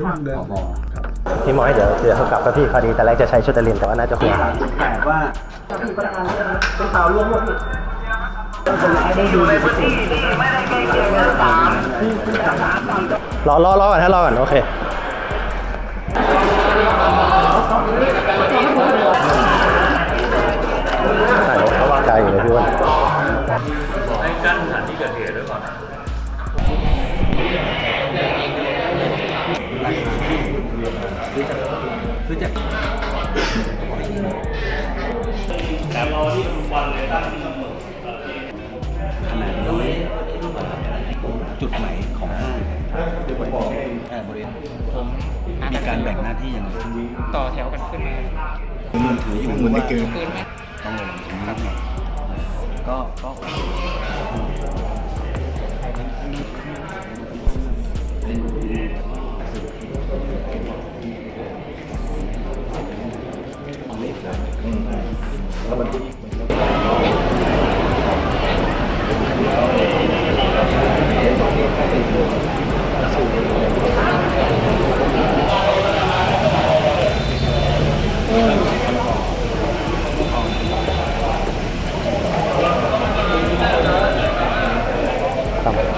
ห็นว่าคืออยู่ระหว่างเดินพี่หมอยเดี๋ยวเดี๋ยวเขากลับกับพี่พอดีแต่แรกจะใช้ชุดตะลินแต่ว่าน่าจะห่วงแต่ว่าพี่พนักงานเป็นข่าวร่วมร่วมพี่รอรอรอก่อนฮะรอก่อนโอเคถ่ายรถเขาวางใจอยู่เลยพี่อ้วนให้กั้นสถานที่เกิดเหตุไว้ก่อน ซื้อจากซื้อจากแต่รอที่ทุกวันเลยตั้งที่ขนาดนี้จุดไหนของห้างเออบริเวณผมมีการแบ่งหน้าที่ยังไงต่อแถวกันขึ้นมามือถืออยู่มือไม่เกินต้องเลงตรงนี้ แล้วมันก็อีมครับ